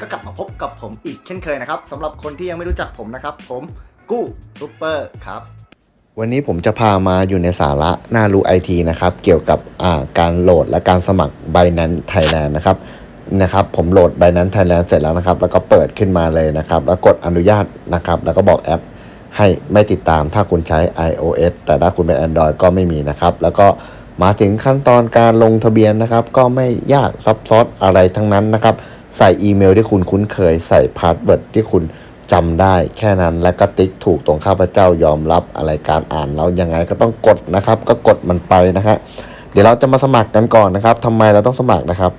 ก็กลับมาพบกับผมอีกเช่นเคยนะครับสำหรับคนที่ยังไม่รู้จักผมนะครับ ผมกู้ซูเปอร์ครับ วันนี้ผมจะพามาอยู่ในสาระน่ารู้ไอทีนะครับ เกี่ยวกับการโหลดและการสมัคร Binance Thailand นะครับนะครับผมโหลด Binance Thailand เสร็จแล้วนะครับ แล้วก็เปิดขึ้นมาเลยนะครับ แล้วกดอนุญาตนะครับ แล้วก็บอกแอปให้ไม่ติดตามถ้าคุณใช้ iOS แต่ถ้าคุณเป็น Android ก็ไม่มีนะครับ แล้วก็มาถึงขั้นตอนการลงทะเบียนนะครับ ก็ไม่ยากซับซ้อนอะไรทั้งนั้นนะครับ ใส่อีเมลที่คุณคุ้นเคย ใส่พาสเวิร์ดที่คุณจำได้แค่นั้นแล้วก็ติ๊กถูกตรงข้าพเจ้ายอมรับอะไรการอ่านแล้วยังไงก็ต้องกดนะครับ ก็กดมันไปนะฮะเดี๋ยวเราจะมาสมัครกันก่อนนะครับทำไมเราต้องสมัครนะครับ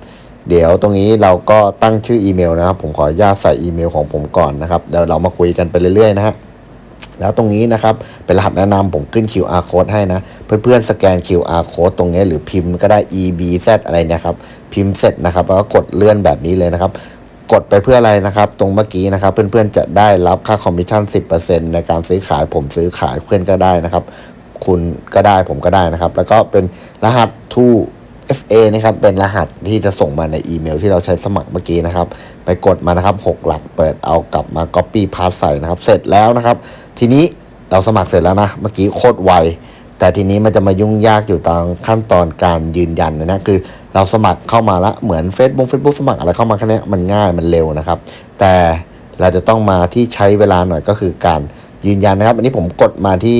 เดี๋ยวตรงนี้เราก็ตั้งชื่ออีเมลนะครับ ผมขออนุญาตใส่อีเมลของผมก่อนนะครับเดี๋ยวเรามาคุยกันไปเรื่อยๆนะฮะ แล้วตรงนี้นะครับเป็นรหัสแนะนำผมขึ้น QR code ให้นะ เพื่อนๆสแกน QR code ตรงนี้หรือพิมพ์ก็ได้ EBZ อะไรเนะครับ พิมพ์เสร็จนะครับแล้วก็กดเลื่อนแบบนี้เลยนะครับ กดไปเพื่ออะไรนะครับ ตรงเมื่อกี้นะครับ เพื่อนๆจะได้รับค่าคอมมิชชั่น 10%ในการซื้อขายผมซื้อขายเพื่อนก็ได้นะครับ คุณก็ได้ผมก็ได้นะครับ แล้วก็เป็นรหัส to FA นะครับเป็นรหัสที่จะส่งมาในอีเมลที่เราใช้สมัครเมื่อกี้นะครับ ไปกดมานะครับ 6 หลักเปิดเอากลับมา Copy Pass ใส่นะครับ เสร็จแล้วนะครับ ทีนี้เราสมัครเสร็จแล้วนะ เมื่อกี้โคตรไว แต่ทีนี้มันจะมายุ่งยากอยู่ตามขั้นตอนการยืนยันนะนะคือเราสมัครเข้ามาละเหมือน Facebook Facebook สมัครอะไรเข้ามาแค่เนี้ยมันง่ายมันเร็วนะครับ แต่เราจะต้องมาที่ใช้เวลาหน่อยก็คือการยืนยันนะครับ อันนี้ผมกดมาที่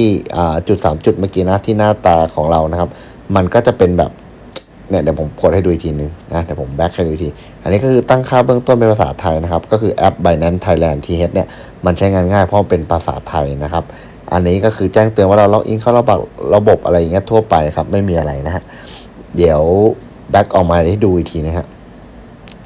จุด 3 จุดเมื่อกี้นะที่หน้าตาของเรานะครับ มันก็จะเป็นแบบ เนี่ยเดี๋ยวผมกดให้ดูอีกทีนึงนะเดี๋ยวผมแบ็คให้ดูอีกที อันนี้ก็คือตั้งค่าเบื้องต้นเป็นภาษาไทยนะครับ ก็คือแอป Binance Thailand TH เนี่ยมันใช้งานง่ายเพราะเป็นภาษาไทยนะครับ อันนี้ก็คือแจ้งเตือนว่าเราล็อกอินเข้าระบบระบบอะไรอย่างเงี้ยทั่วไปครับไม่มีอะไรนะฮะเดี๋ยวแบ็คออกมาให้ดูอีกทีนะฮะ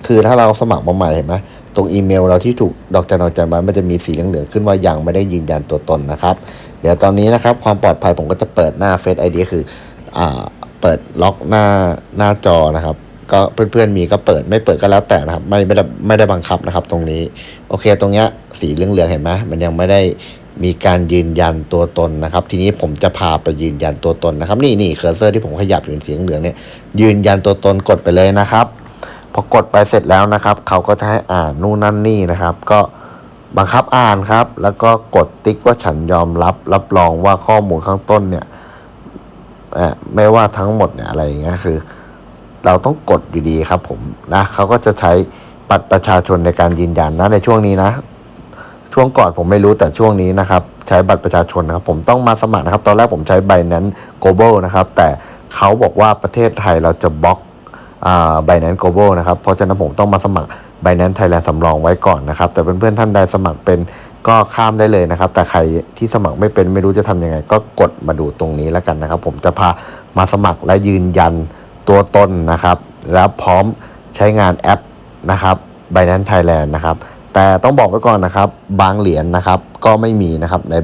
คือถ้าเราสมัครมาใหม่เห็นไหมตรงอีเมลเราที่ถูกดอกจันดอกจันไว้มันจะมีสีเหลืองๆขึ้นว่ายังไม่ได้ยืนยันตัวตนนะครับ เดี๋ยวตอนนี้นะครับความปลอดภัยผมก็จะเปิดหน้า Face ID คืออ่า เปิดล็อกหน้าหน้าจอนะครับ ก็เพื่อนๆมีก็เปิดไม่เปิดก็แล้วแต่นะครับ ไม่ไม่ได้ไม่ได้บังคับนะครับ ตรงนี้ โอเค ตรงเนี้ยสีเหลืองๆเห็นไหมมันยังไม่ได้มีการยืนยันตัวตนนะครับ ทีนี้ผมจะพาไปยืนยันตัวตนนะครับ นี่นี่เคอร์เซอร์ที่ผมขยับอยู่สีเหลืองเนี่ยยืนยันตัวตนกดไปเลยนะครับพอกดไปเสร็จแล้วนะครับ เขาก็จะให้อ่านนู่นนั่นนี่นะครับ ก็บังคับอ่านครับ แล้วก็กดติ๊กว่าฉันยอมรับ รับรองว่าข้อมูลข้างต้นเนี่ย ไม่ว่าทั้งหมดเนี่ยอะไรอย่างเงี้ยคือ เราต้องกดอยู่ดีครับผมนะเขาก็จะใช้บัตรประชาชนในการยืนยันนะในช่วงนี้นะ ช่วงก่อนผมไม่รู้แต่ช่วงนี้นะครับ ใช้บัตรประชาชนนะครับ ผมต้องมาสมัครนะครับ ตอนแรกผมใช้ใบนั้น global นะครับ แต่เขาบอกว่าประเทศไทยเราจะบล็อกอ่า Binance Global นะครับ เพราะฉะนั้นผมต้องมาสมัคร Binance Thailand สำรองไว้ก่อนนะครับ แต่เพื่อนๆท่านใดสมัครเป็น ก็ข้ามได้เลยนะครับ แต่ใครที่สมัครไม่เป็นไม่รู้จะทำยังไง ก็กดมาดูตรงนี้แล้วกันนะครับ ผมจะพามาสมัครและยืนยันตัวตนนะครับ แล้วพร้อมใช้งานแอปนะครับ Binance Thailand นะครับ แต่ต้องบอกไว้ก่อนนะครับ บางเหรียญนะครับ ก็ไม่มีนะครับใน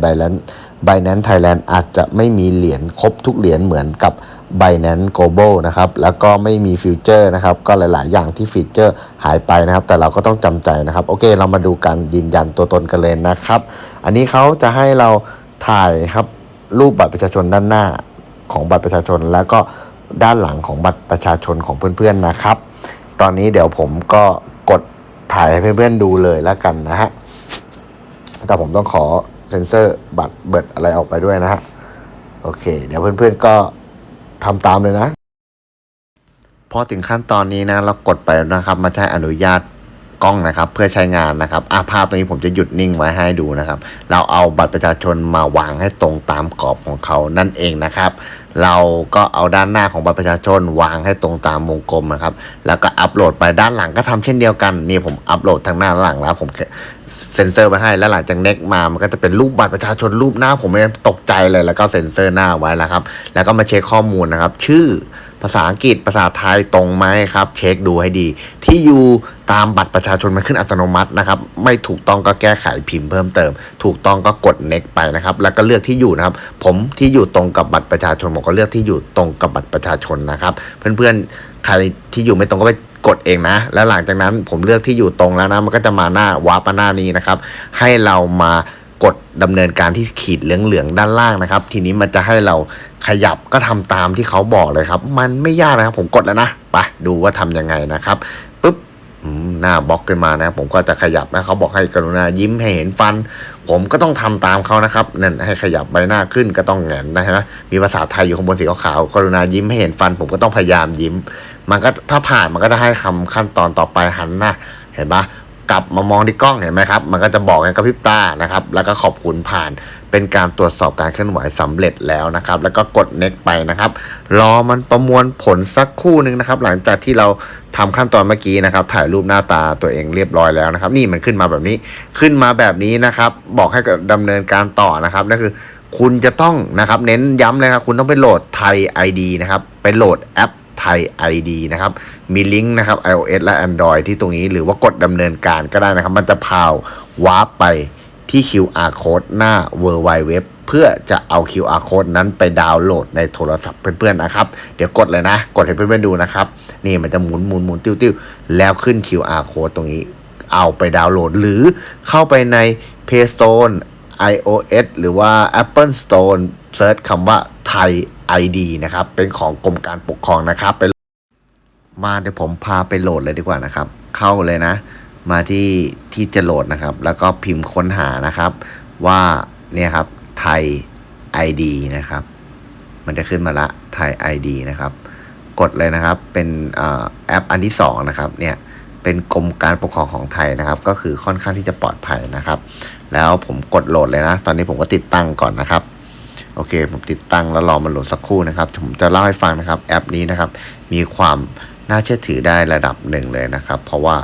Binance Thailand อาจจะไม่มีเหรียญครบทุกเหรียญเหมือนกับ Binance Global นะครับ แล้วก็ไม่มีฟิวเจอร์นะครับ ก็หลาย ๆ อย่างที่ฟีเจอร์หายไปนะครับ แต่เราก็ต้องจำใจนะครับ โอเค เรามาดูการยืนยันตัวตนกันเลยนะครับ อันนี้เขาจะให้เราถ่ายครับรูปบัตรประชาชนด้านหน้าของบัตรประชาชน แล้วก็ด้านหลังของบัตรประชาชนของเพื่อน ๆ นะครับ ตอนนี้เดี๋ยวผมก็กดถ่ายให้เพื่อน ๆ ดูเลยแล้วกันนะฮะ แต่ผมต้องขอ เซ็นเซอร์บัตรเบิดอะไรออกไปด้วยนะฮะ โอเค เดี๋ยวเพื่อนๆก็ทำตามเลยนะพอถึงขั้นตอนนี้นะ เรากดไปนะครับมาใช้อนุญาต กล้องนะครับ เพื่อใช้งานนะครับอาภาพตรงนี้ผมจะหยุดนิ่งไว้ให้ดูนะครับ เราเอาบัตรประชาชนมาวางให้ตรงตามกรอบของเขานั่นเองนะครับ เราก็เอาด้านหน้าของบัตรประชาชนวางให้ตรงตามวงกลมนะครับ แล้วก็อัปโหลดไปด้านหลังก็ทำเช่นเดียวกันนี่ผมอัปโหลดทางหน้าหลังแล้วผมเซ็นเซอร์ไปให้แล้วหลังจากเน็กมามันก็จะเป็นรูปบัตรประชาชนรูปหน้าผมเนี่ยตกใจเลยแล้วก็เซ็นเซอร์หน้าไว้แล้วครับ แล้วก็มาเช็คข้อมูลนะครับ ชื่อ ภาษาอังกฤษภาษาไทยตรงไหมครับ เช็คดูให้ดี ที่อยู่ตามบัตรประชาชนมันขึ้นอัตโนมัตินะครับ ไม่ถูกต้องก็แก้ไขพิมพ์เพิ่มเติม ถูกต้องก็กด next ไปนะครับ แล้วก็เลือกที่อยู่นะครับ ผมที่อยู่ตรงกับบัตรประชาชนผมก็เลือกที่อยู่ตรงกับบัตรประชาชนนะครับ เพื่อนๆใครที่อยู่ไม่ตรงก็ไปกดเองนะ แล้วหลังจากนั้นผมเลือกที่อยู่ตรงแล้วนะ มันก็จะมาหน้าวาร์ปมาหน้านี้นะครับ ให้เรามา ดดำเนินการที่ขีดเหลืองๆด้านล่างนะครับ ทีนี้มันจะให้เราขยับก็ทำตามที่เขาบอกเลยครับ มันไม่ยากนะครับ ผมกดแล้วนะไปดูว่าทำยังไงนะครับปุ๊บหน้าบล็อกขึ้นมานะผมก็จะขยับนะเขาบอกให้กรุณายิ้มให้เห็นฟัน ผมก็ต้องทำตามเขานะครับนั่นให้ขยับใบหน้าขึ้นก็ต้องแหงนนะฮะมีภาษาไทยอยู่ข้างบนสีขาวกรุณายิ้มให้เห็นฟัน ผมก็ต้องพยายามยิ้ม มันก็ถ้าผ่านมันก็จะให้คำขั้นตอนต่อไปหันหน้าเห็นปะ กลับมามองที่กล้องเห็นไหมครับ มันก็จะบอกให้กระพริบตานะครับ แล้วก็ขอบคุณผ่านเป็นการตรวจสอบการเคลื่อนไหวสำเร็จแล้วนะครับ แล้วก็กด next ไปนะครับ รอมันประมวลผลสักคู่หนึ่งนะครับ หลังจากที่เราทำขั้นตอนเมื่อกี้นะครับ ถ่ายรูปหน้าตาตัวเองเรียบร้อยแล้วนะครับ นี่มันขึ้นมาแบบนี้ขึ้นมาแบบนี้นะครับ บอกให้ดำเนินการต่อนะครับนั่นคือ คุณจะต้องนะครับ เน้นย้ำเลยครับคุณต้องไปโหลดไทย ID นะครับไปโหลดแอป ไทย ID นะครับ มีลิงก์นะครับ iOS และ Android ที่ตรงนี้หรือว่ากดดำเนินการก็ได้นะครับ มันจะพาววาร์ปไปที่ QR code หน้า w w w เพื่อจะเอา QR code นั้นไปดาวน์โหลดในโทรศัพท์เพื่อนๆนะครับ เดี๋ยวกดเลยนะ กดให้เพื่อนๆดูนะครับ นี่มันจะหมุนหมุนหมุนติ้วติ้วแล้วขึ้น QR code ตรงนี้เอาไปดาวน์โหลด หรือเข้าไปใน Play Store iOS หรือว่า Apple Store เซิร์ชคำว่า ไทย ID นะครับ เป็นของกรมการปกครองนะครับไปมาเดี๋ยวผมพาไปโหลดเลยดีกว่านะครับ เข้าเลยนะ มาที่ที่จะโหลดนะครับ แล้วก็พิมพ์ค้นหานะครับ ว่าเนี่ยครับไทย ID นะครับ มันจะขึ้นมาละไทย ID นะครับ กดเลยนะครับเป็นอแอปอันที่สองนะครับเนี่ยเป็นกรมการปกครองของไทยนะครับ ก็คือค่อนข้างที่จะปลอดภัยนะครับ แล้วผมกดโหลดเลยนะ ตอนนี้ผมก็ติดตั้งก่อนนะครับ โอเค ผมติดตั้งแล้วรอมันโหลดสักครู่นะครับผมจะเล่าให้ฟังนะครับแอปนี้นะครับ มีความน่าเชื่อถือได้ระดับหนึ่งเลยนะครับ เพราะว่า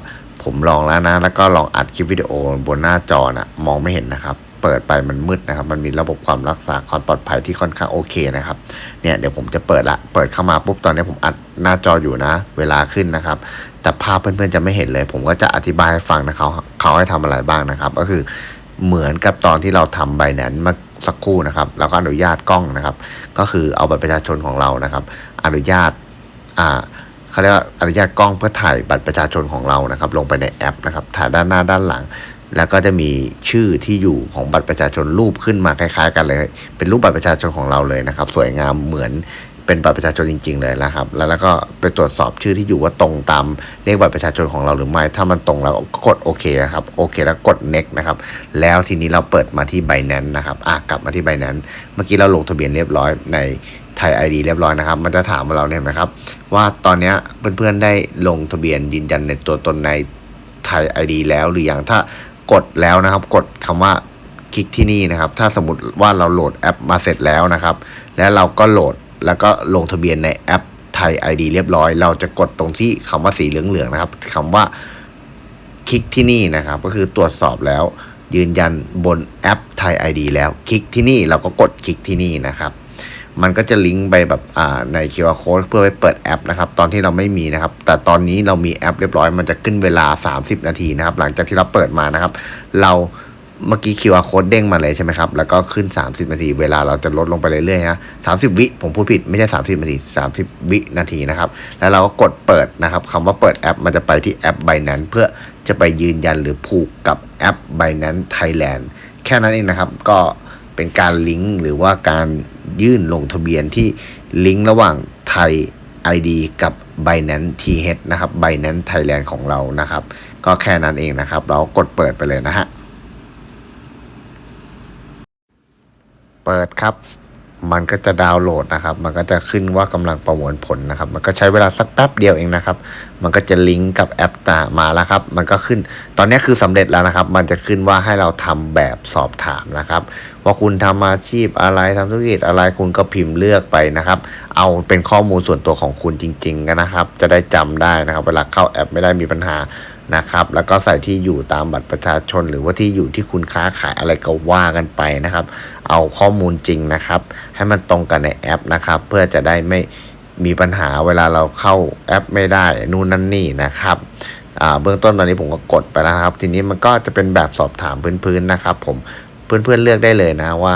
ผมลองแล้วนะ แล้วก็ลองอัดคลิปวิดีโอบนหน้าจอนะมองไม่เห็นนะครับ เปิดไปมันมืดนะครับ มันมีระบบความรักษาความปลอดภัยที่ค่อนข้างโอเคนะครับ เนี่ยเดี๋ยวผมจะเปิดละ เปิดเข้ามาปุ๊บตอนนี้ผมอัดหน้าจออยู่นะ เวลาขึ้นนะครับ แต่ภาพเพื่อนๆจะไม่เห็นเลย ผมก็จะอธิบายให้ฟังนะเขาเขาให้ทำอะไรบ้างนะครับ ก็คือเหมือนกับตอนที่เราทำใบนั้นเมื่อ สักครู่นะครับ แล้วก็อนุญาตกล้องนะครับ ก็คือเอาบัตรประชาชนของเรานะครับ อนุญาตอ่าเขาเรียกว่าอนุญาตกล้องเพื่อถ่ายบัตรประชาชนของเรานะครับ ลงไปในแอปนะครับ ถ่ายด้านหน้าด้านหลัง แล้วก็จะมีชื่อที่อยู่ของบัตรประชาชนรูปขึ้นมาคล้าย ๆ กันเลย เป็นรูปบัตรประชาชนของเราเลยนะครับ สวยงามเหมือน เป็นบัตรประชาชนจริง ๆ เลยนะครับ แล้วแล้วก็ไปตรวจสอบชื่อที่อยู่ว่าตรงตามเลขบัตรประชาชนของเราหรือไม่ ถ้ามันตรงเราก็กดโอเคนะครับ โอเคแล้วกด next นะครับ แล้วทีนี้เราเปิดมาที่ Binance นะครับ อะกลับมาที่ Binance เมื่อกี้เราลงทะเบียนเรียบร้อยในไทย ID เรียบร้อยนะครับ มันจะถามเราเนี่ยเห็นไหมครับ ว่าตอนนี้เพื่อนๆได้ลงทะเบียนยืนยันในตัวตนในไทย ID แล้วหรือยัง ถ้ากดแล้วนะครับ กดคำว่าคลิกที่นี่นะครับ ถ้าสมมติว่าเราโหลดแอปมาเสร็จแล้วนะครับ แล้วเราก็โหลด แล้วก็ลงทะเบียนในแอปไทย ID เรียบร้อย เราจะกดตรงที่คำว่าสีเหลืองๆนะครับคำว่าคลิกที่นี่นะครับ ก็คือตรวจสอบแล้ว ยืนยันบนแอปไทย ID แล้วคลิกที่นี่เราก็กดคลิกที่นี่นะครับมันก็จะลิงก์ไปแบบอ่าใน QR code เพื่อไปเปิดแอปนะครับ ตอนที่เราไม่มีนะครับ แต่ตอนนี้เรามีแอปเรียบร้อย มันจะขึ้นเวลา 30 นาทีนะครับ หลังจากที่เราเปิดมานะครับ เรา เมื่อกี้ QR code เด้งมาเลยใช่ไหมครับ แล้วก็ขึ้น 30 นาที เวลาเราจะลดลงไปเรื่อยๆนะ30 วิ ผมพูดผิดไม่ใช่ 30 นาที 30 วินาทีนะครับ แล้วเราก็กดเปิดนะครับคำว่าเปิดแอป มันจะไปที่แอป Binance เพื่อจะไปยืนยันหรือผูกกับแอป Binance Thailand แค่นั้นเองนะครับ ก็เป็นการลิงก์หรือว่าการยื่นลงทะเบียนที่ลิงก์ระหว่างไทย ID กับ Binance TH นะครับ Binance Thailand ของเรานะครับ ก็แค่นั้นเองนะครับ เรากดเปิดไปเลยนะฮะ เปิดครับ มันก็จะดาวน์โหลดนะครับ มันก็จะขึ้นว่ากำลังประมวลผลนะครับ มันก็ใช้เวลาสักแป๊บเดียวเองนะครับ มันก็จะลิงก์กับแอปตามาแล้วครับ มันก็ขึ้น ตอนนี้คือสำเร็จแล้วนะครับ มันจะขึ้นว่าให้เราทำแบบสอบถามนะครับ ว่าคุณทำอาชีพอะไรทำธุรกิจอะไรคุณก็พิมพ์เลือกไปนะครับ เอาเป็นข้อมูลส่วนตัวของคุณจริงๆกันนะครับ จะได้จำได้นะครับ เวลาเข้าแอปไม่ได้มีปัญหานะครับแล้วก็ใส่ที่อยู่ตามบัตรประชาชน หรือว่าที่อยู่ที่คุณค้าขายอะไรก็ว่ากันไปนะครับ เอาข้อมูลจริงนะครับ ให้มันตรงกันในแอปนะครับ เพื่อจะได้ไม่มีปัญหาเวลาเราเข้าแอปไม่ได้นู่นนั่นนี่นะครับเบื้องต้นตอนนี้ผมก็กดไปแล้วครับ ทีนี้มันก็จะเป็นแบบสอบถามพื้นๆนะครับ ผมเพื่อนๆเลือกได้เลยนะว่า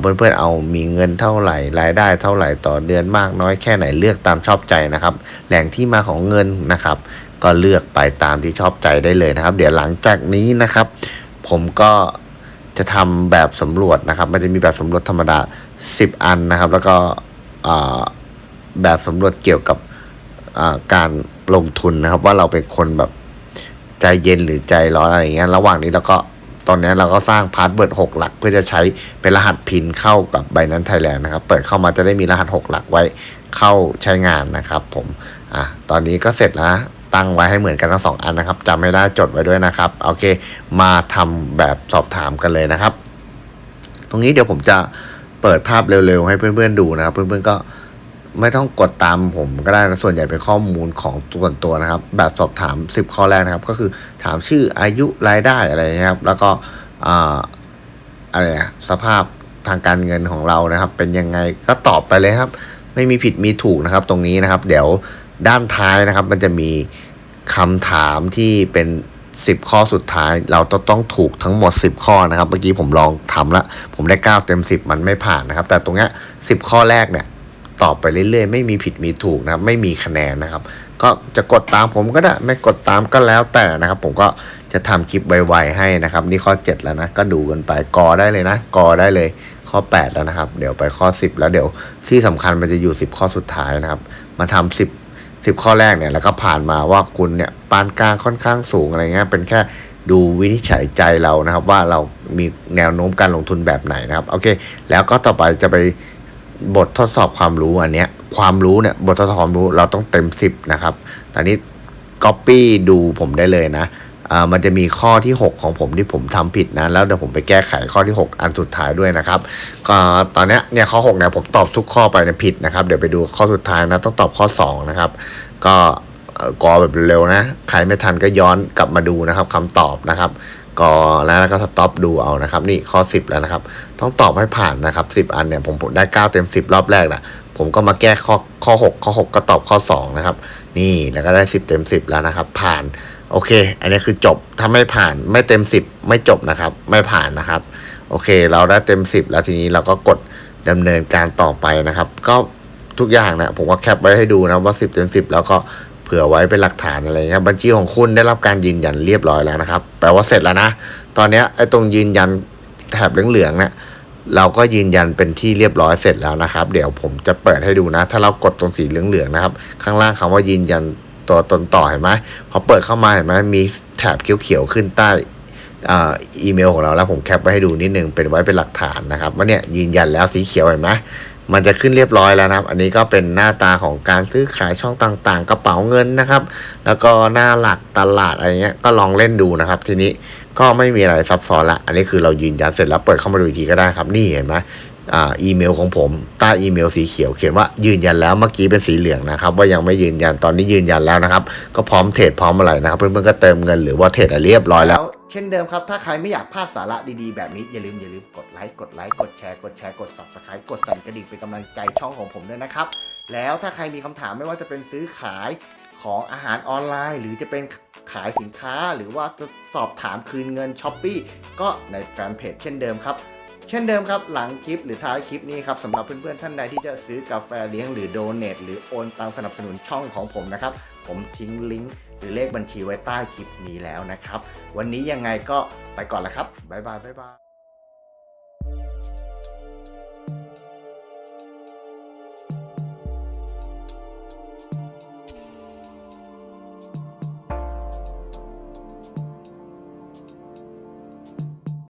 เพื่อนๆเอามีเงินเท่าไหร่รายได้เท่าไหร่ต่อเดือนมากน้อยแค่ไหนเลือกตามชอบใจนะครับ แหล่งที่มาของเงินนะครับ ก็เลือกไปตามที่ชอบใจได้เลยนะครับ เดี๋ยวหลังจากนี้นะครับ ผมก็ จะทำแบบสำรวจนะครับ มันจะมีแบบสำรวจธรรมดา 10 อันนะครับ แล้วก็แบบสำรวจเกี่ยวกับการลงทุนนะครับ ว่าเราเป็นคนแบบใจเย็นหรือใจร้อนอะไรเงี้ยระหว่างนี้เราก็ตอนนี้เราก็สร้างพาสเวิร์ด6หลัก เพื่อจะใช้เป็นรหัสพินเข้ากับใบนั้นไทยแลนด์นะครับ เปิดเข้ามาจะได้มีรหัส 6 หลักไว้เข้าใช้งานนะครับ ผมอะตอนนี้ก็เสร็จแล้ว ตั้งไว้ให้เหมือนกันทั้งสองอันนะครับจำไม่ได้จดไว้ด้วยนะครับโอเค มาทำแบบสอบถามกันเลยนะครับ ตรงนี้เดี๋ยวผมจะเปิดภาพเร็วๆ ให้เพื่อนๆดูนะครับเพื่อนๆก็ไม่ต้องกดตามผมก็ได้นะส่วนใหญ่เป็นข้อมูลของส่วนตัวนะครับ แบบสอบถาม 10 ข้อแรกนะครับ ก็คือถามชื่ออายุรายได้อะไรนะครับ แล้วก็อ่าอะไรสภาพทางการเงินของเรานะครับ เป็นยังไงก็ตอบไปเลยครับ ไม่มีผิดมีถูกนะครับ ตรงนี้นะครับ เดี๋ยว ด้านท้ายนะครับ มันจะมีคำถามที่เป็น 10 ข้อสุดท้าย เราต้องต้องถูกทั้งหมด 10 ข้อนะครับ เมื่อกี้ผมลองทำล้วผมได้ 9 เต็ม 10 มันไม่ผ่านนะครับ แต่ตรงเนี้ย10 ข้อแรกเนี่ยตอบไปเรื่อยๆ ไม่มีผิดมีถูกนะครับ ไม่มีคะแนนนะครับ ก็จะกดตามผมก็ได้ ไม่กดตามก็แล้วแต่นะครับ ผมก็จะทำคลิปไวๆให้นะครับ นี่ข้อ 7 แล้วนะ ก็ดูกันไปกอได้เลยนะ กอได้เลย ข้อ 8 แล้วนะครับ เดี๋ยวไปข้อ 10 แล้วเดี๋ยวที่สำคัญมันจะอยู่ 10 ข้อสุดท้ายนะครับ มาทำ10 สิบข้อแรกเนี่ยแล้วก็ผ่านมาว่าคุณเนี่ยปานกลางค่อนข้างสูงอะไรเงี้ยเป็นแค่ดูวินิจฉัยใจเรานะครับ ว่าเรามีแนวโน้มการลงทุนแบบไหนนะครับโอเค แล้วก็ต่อไปจะไปบททดสอบความรู้อันเนี้ยความรู้เนี่ยบททดสอบความรู้เราต้องเต็ม 10 นะครับตอนนี้ Copy ดูผมได้เลยนะ มันจะมีข้อที่ 6 ของผมที่ผมทำผิดนะ แล้วเดี๋ยวผมไปแก้ไขข้อที่ 6 อันสุดท้ายด้วยนะครับก็ตอนนี้เนี่ยข้อ6เนี่ยผมตอบทุกข้อไปเนี่ยผิดนะครับ เดี๋ยวไปดูข้อสุดท้ายนะต้องตอบข้อ 2 นะครับ ก็เอ่อกอแบบเร็วนะใครไม่ทันก็ย้อนกลับมาดูนะครับคำตอบนะครับกอแล้วก็สต็อปดูเอานะครับนี่ข้อ 10 แล้วนะครับ ต้องตอบให้ผ่านนะครับ 10 อันเนี่ยผมผมได้ 9 เต็ม 10 รอบแรกนะผมก็มาแก้ข้อข้อ 6 ข้อ 6 ก็ตอบข้อ 2 นะครับ นี่แล้วก็ได้ 10 เต็ม 10 แล้วนะครับ ผ่าน โอเค อันนี้คือจบถ้าไม่ผ่านไม่เต็ม 10 ไม่จบนะครับ ไม่ผ่านนะครับ โอเค เราได้เต็ม 10 แล้วทีนี้เราก็กดดำเนินการต่อไปนะครับ ก็ทุกอย่างนะผมก็แคปไว้ให้ดูนะว่า 10 เต็ม 10 แล้วก็เผื่อไว้เป็นหลักฐานอะไรเงี้ยบัญชีของคุณได้รับการยืนยันเรียบร้อยแล้วนะครับ แปลว่าเสร็จแล้วนะ ตอนนี้ไอ้ตรงยืนยันแถบเหลืองๆเนี่ยเราก็ยืนยันเป็นที่เรียบร้อยเสร็จแล้วนะครับ เดี๋ยวผมจะเปิดให้ดูนะ ถ้าเรากดตรงสีเหลืองๆนะครับ ข้างล่างคำว่ายืนยัน ตัวตนต่อเห็นไหมพอเปิดเข้ามาเห็นไหมมีแถบเขียวๆขึ้นใต้อีเมลของเราแล้วผมแคปไว้ให้ดูนิดนึงเป็นไว้เป็นหลักฐานนะครับว่าเนี่ยยืนยันแล้วสีเขียวเห็นไหมมันจะขึ้นเรียบร้อยแล้วนะครับ อันนี้ก็เป็นหน้าตาของการซื้อขายช่องต่างๆ กระเป๋าเงินนะครับ แล้วก็หน้าหลักตลาดอะไรเงี้ยก็ลองเล่นดูนะครับ ทีนี้ก็ไม่มีอะไรซับซ้อนละ อันนี้คือเรายืนยันเสร็จแล้วเปิดเข้ามาดูอีกทีก็ได้ครับ นี่เห็นไหม อ่าอีเมลของผมใต้อีเมลสีเขียวเขียนว่ายืนยันแล้วเมื่อกี้เป็นสีเหลืองนะครับ ว่ายังไม่ยืนยันตอนนี้ยืนยันแล้วนะครับ ก็พร้อมเทรดพร้อมอะไรนะครับ เพื่อนๆก็เติมเงินหรือว่าเทรดอะไรเรียบร้อยแล้ว เช่นเดิมครับถ้าใครไม่อยากพลาดสาระดีๆแบบนี้อย่าลืมอย่าลืมกดไลค์กดไลค์กดแชร์กดแชร์กด subscribe กดสั่นกระดิ่งเป็นกำลังใจช่องของผมด้วยนะครับแล้วถ้าใครมีคำถามไม่ว่าจะเป็นซื้อขายของอาหารออนไลน์ หรือจะเป็นขายสินค้าหรือว่าจะสอบถามคืนเงินช้อปปีก็ในแฟนเพจเช่นเดิมครับ เช่นเดิมครับหลังคลิปหรือท้ายคลิปนี้ครับสำหรับเพื่อนๆท่านใดที่จะซื้อกาแฟเลี้ยงหรือโดเนทหรือโอนตังสนับสนุนช่องของผมนะครับผมทิ้งลิงก์หรือเลขบัญชีไว้ใต้คลิปนี้แล้วนะครับ วันนี้ยังไงก็ไปก่อนละครับบ๊ายบายบ๊ายบาย